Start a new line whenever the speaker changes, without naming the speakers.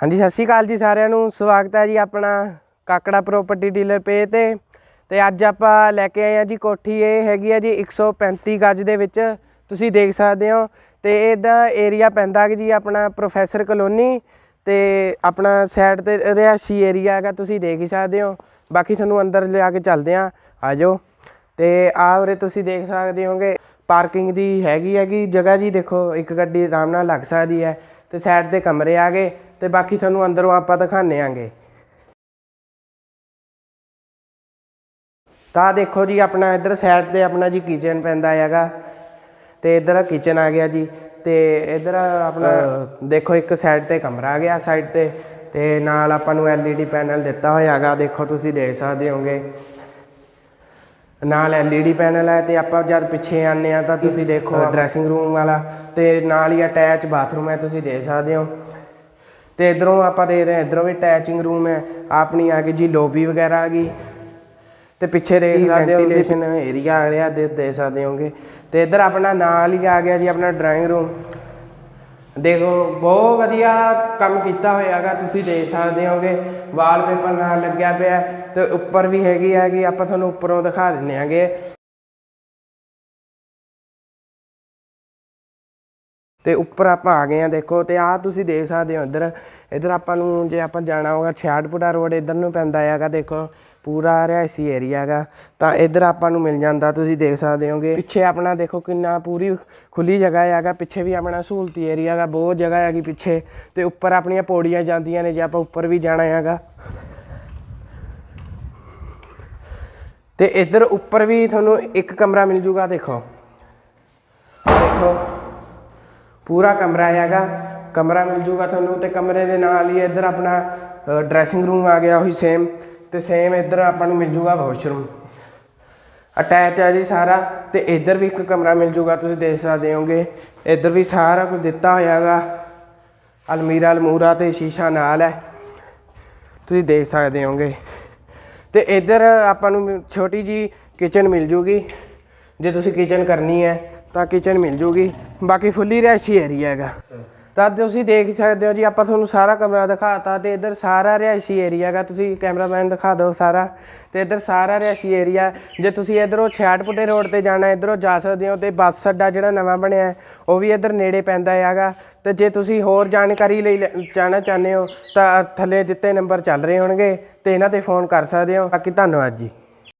ਹਾਂਜੀ, ਸਤਿ ਸ਼੍ਰੀ ਅਕਾਲ ਜੀ ਸਾਰਿਆਂ ਨੂੰ। ਸਵਾਗਤ ਹੈ ਜੀ ਆਪਣਾ ਕਾਕੜਾ ਪ੍ਰਾਪਰਟੀ ਡੀਲਰ ਪੇਜ ਤੇ। ਤੇ ਅੱਜ ਆਪਾਂ ਲੈ ਕੇ ਆਏ ਆ ਜੀ ਕੋਠੀ। ਇਹ ਹੈਗੀ ਆ ਜੀ 135 ਗਜ ਦੇ ਵਿੱਚ। ਤੁਸੀਂ ਦੇਖ ਸਕਦੇ ਹੋ। ਤੇ ਇਹਦਾ ਏਰੀਆ ਪੈਂਦਾ ਕਿ ਜੀ ਆਪਣਾ ਪ੍ਰੋਫੈਸਰ ਕਲੋਨੀ ਤੇ ਆਪਣਾ ਸਾਈਡ ਤੇ ਰਿਹਾਇਸ਼ੀ ਏਰੀਆ ਹੈਗਾ, ਤੁਸੀਂ ਦੇਖ ਹੀ ਸਕਦੇ ਹੋ। ਬਾਕੀ ਤੁਹਾਨੂੰ ਅੰਦਰ ਲਿਆ ਕੇ ਚੱਲਦੇ ਆ ਆਜੋ ਤੇ ਆ ਉਰੇ ਤੁਸੀਂ ਦੇਖ ਸਕਦੇ ਹੋਗੇ ਪਾਰਕਿੰਗ ਦੀ ਹੈਗੀ ਹੈਗੀ ਜਗ੍ਹਾ ਜੀ। ਦੇਖੋ, ਇੱਕ ਗੱਡੀ ਆਰਾਮ ਨਾਲ ਲੱਗ ਸਕਦੀ ਹੈ। ਤੇ ਸਾਈਡ ਤੇ ਕਮਰੇ ਆ ਗਏ। ਤੇ ਬਾਕੀ ਤੁਹਾਨੂੰ ਅੰਦਰੋਂ ਆਪਾਂ ਦਿਖਾਣੇ ਆਂਗੇ। ਤਾਂ ਦੇਖੋ ਜੀ ਆਪਣਾ ਇੱਧਰ ਸਾਈਡ ਤੇ ਆਪਣਾ ਜੀ ਕਿਚਨ ਪੈਂਦਾ ਹੈਗਾ। ਤੇ ਇੱਧਰ ਕਿਚਨ ਆ ਗਿਆ ਜੀ। ਤੇ ਇੱਧਰ ਆਪਣਾ ਦੇਖੋ ਇੱਕ ਸਾਈਡ ਤੇ ਕਮਰਾ ਆ ਗਿਆ ਸਾਈਡ ਤੇ। ਤੇ ਨਾਲ ਆਪਾਂ ਨੂੰ LED ਪੈਨਲ ਦਿੱਤਾ ਹੋਇਆ ਹੈਗਾ। ਦੇਖੋ ਤੁਸੀਂ ਦੇਖ ਸਕਦੇ ਹੋਗੇ। ਨਾਲ LED ਪੈਨਲ ਹੈ ਤੇ ਆਪਾਂ ਜਦ ਪਿੱਛੇ ਆਨੇ ਆ ਤਾਂ ਤੁਸੀਂ ਦੇਖੋ ਡਰੈਸਿੰਗ ਰੂਮ ਵਾਲਾ। ਤੇ ਨਾਲ ਹੀ ਅਟੈਚ ਬਾਥਰੂਮ ਹੈ ਤੁਸੀਂ ਦੇਖ ਸਕਦੇ ਹੋ। ਤੇ ਇਧਰੋਂ ਆਪਾਂ ਦੇਖਦੇ ਹਾਂ ਇਧਰੋਂ ਵੀ ਅਟੈਚਿੰਗ ਰੂਮ ਹੈ ਆਪਣੀ ਆ ਗਈ ਜੀ ਲੋਬੀ ਵਗੈਰਾ ਆ ਗਈ। ਤੇ ਪਿੱਛੇ ਦੇ ਵੈਂਟੀਲੇਸ਼ਨ ਏਰੀਆ ਆ ਰਿਹਾ ਦੇ ਦੇ ਸਕਦੇ ਹੋਗੇ। ਤੇ ਇਧਰ ਆਪਣਾ ਨਾਲ ਹੀ ਆ ਗਿਆ ਜੀ ਆਪਣਾ ਡਰਾਇੰਗ ਰੂਮ ਦੇਖੋ ਬਹੁਤ ਵਧੀਆ ਕੰਮ ਕੀਤਾ ਹੋਇਆ ਹੈਗਾ ਤੁਸੀਂ ਦੇਖ ਸਕਦੇ ਹੋਗੇ। ਵਾਲਪੇਪਰ ਨਾਲ ਲੱਗਿਆ ਪਿਆ ਹੈ ਤੇ ਉੱਪਰ ਵੀ ਹੈਗੀ ਹੈਗੀ ਆਪਾਂ ਤੁਹਾਨੂੰ ਉੱਪਰੋਂ ਦਿਖਾ ਦਿੰਨੇ ਆਂਗੇ ਤੇ ਉੱਪਰ ਆਪਾਂ ਆ ਗਏ ਆ ਦੇਖੋ, ਤੇ ਆਹ ਤੁਸੀਂ ਦੇਖ ਸਕਦੇ ਹੋ ਇੱਧਰ। ਇੱਧਰ ਆਪਾਂ ਨੂੰ ਜੇ ਆਪਾਂ ਜਾਣਾ ਹੋਗਾ ਛਿਆਟਪੁਰਾ ਰੋਡ, ਇੱਧਰ ਨੂੰ ਪੈਂਦਾ ਹੈਗਾ, ਦੇਖੋ, ਪੂਰਾ ਰਿਹਾਇਸ਼ੀ ਏਰੀਆ ਹੈਗਾ। ਤਾਂ ਇੱਧਰ ਆਪਾਂ ਨੂੰ ਮਿਲ ਜਾਂਦਾ, ਤੁਸੀਂ ਦੇਖ ਸਕਦੇ ਹੋਗੇ। ਪਿੱਛੇ ਆਪਣਾ ਦੇਖੋ ਕਿੰਨਾ ਪੂਰੀ ਖੁੱਲੀ ਜਗ੍ਹਾ ਹੈਗਾ, ਪਿੱਛੇ ਵੀ ਆਪਣਾ ਸਹੂਲਤੀ ਏਰੀਆ ਹੈਗਾ, ਬਹੁਤ ਜਗ੍ਹਾ ਹੈਗੀ ਪਿੱਛੇ। ਤੇ ਉੱਪਰ ਆਪਣੀਆਂ ਪੌੜੀਆਂ ਜਾਂਦੀਆਂ ਨੇ, ਜੇ ਆਪਾਂ ਉੱਪਰ ਵੀ ਜਾਣਾ ਹੈਗਾ। ਤੇ ਇੱਧਰ ਉੱਪਰ ਵੀ ਤੁਹਾਨੂੰ ਇੱਕ ਕਮਰਾ ਮਿਲ ਜੂਗਾ, ਦੇਖੋ। ਦੇਖੋ। ਪੂਰਾ ਕਮਰਾ ਹੈਗਾ। ਕਮਰਾ ਮਿਲ ਜੂਗਾ ਤੁਹਾਨੂੰ ਤੇ ਕਮਰੇ ਦੇ ਨਾਲ ਹੀ ਇੱਧਰ ਆਪਣਾ ਡਰੈਸਿੰਗ ਰੂਮ ਆ ਗਿਆ, ਉਹੀ ਸੇਮ ਤੇ ਸੇਮ ਇੱਧਰ ਆਪਾਂ ਨੂੰ ਮਿਲ ਜੂਗਾ ਵਾਸ਼ਰੂਮ ਅਟੈਚ ਹੈ ਜੀ ਸਾਰਾ ਤੇ ਇੱਧਰ ਵੀ ਇੱਕ ਕਮਰਾ ਮਿਲ ਜੂਗਾ, ਤੁਸੀਂ ਦੇਖ ਸਕਦੇ ਹੋਗੇ। ਇੱਧਰ ਵੀ ਸਾਰਾ ਕੁਝ ਦਿੱਤਾ ਹੋਇਆ ਹੈਗਾ। ਅਲਮੀਰਾ, ਅਲਮੂਰਾ ਤੇ ਸ਼ੀਸ਼ਾ ਨਾਲ ਹੈ। ਤੁਸੀਂ ਦੇਖ ਸਕਦੇ ਹੋਗੇ। ਤੇ ਇੱਧਰ ਆਪਾਂ ਨੂੰ ਛੋਟੀ ਜੀ ਕਿਚਨ ਮਿਲ ਜੂਗੀ। ਜੇ ਤੁਸੀਂ ਕਿਚਨ ਕਰਨੀ ਹੈ ਤਾਂ ਕਿਚਨ ਮਿਲ ਜੂਗੀ। ਬਾਕੀ ਫੁੱਲੀ ਰਿਹਾਇਸ਼ੀ ਏਰੀਆ ਹੈਗਾ। ਤਾਂ ਤੁਸੀਂ ਦੇਖ ਹੀ ਸਕਦੇ ਹੋ ਜੀ ਆਪਾਂ ਤੁਹਾਨੂੰ ਸਾਰਾ ਕਮਰਾ ਦਿਖਾਤਾ ਤੇ ਇੱਧਰ ਸਾਰਾ ਰਿਹਾਇਸ਼ੀ ਏਰੀਆ ਹੈਗਾ। ਤੁਸੀਂ ਕੈਮਰਾਮੈਨ ਦਿਖਾ ਦਿਓ ਸਾਰਾ। ਤੇ ਇੱਧਰ ਸਾਰਾ ਰਿਹਾਇਸ਼ੀ ਏਰੀਆ ਜੇ ਤੁਸੀਂ ਇੱਧਰੋਂ ਛਿਆਟਪੁੱਟੇ ਰੋਡ ਤੇ ਜਾਣਾ ਇੱਧਰੋਂ ਜਾ ਸਕਦੇ ਹੋ ਤੇ ਬੱਸ ਅੱਡਾ ਜਿਹੜਾ ਨਵਾਂ ਬਣਿਆ ਹੈ, ਉਹ ਵੀ ਇੱਧਰ ਨੇੜੇ ਪੈਂਦਾ ਹੈਗਾ। ਤੇ ਜੇ ਤੁਸੀਂ ਹੋਰ ਜਾਣਕਾਰੀ ਲਈ ਲੈ- ਜਾਣਾ ਚਾਹੁੰਦੇ ਹੋ ਤਾਂ ਥੱਲੇ ਦਿੱਤੇ ਨੰਬਰ ਚੱਲ ਰਹੇ ਹੋਣਗੇ ਤੇ ਇਹਨਾਂ ਤੇ ਫੋਨ ਕਰ ਸਕਦੇ ਹੋ। ਬਾਕੀ ਧੰਨਵਾਦ ਜੀ।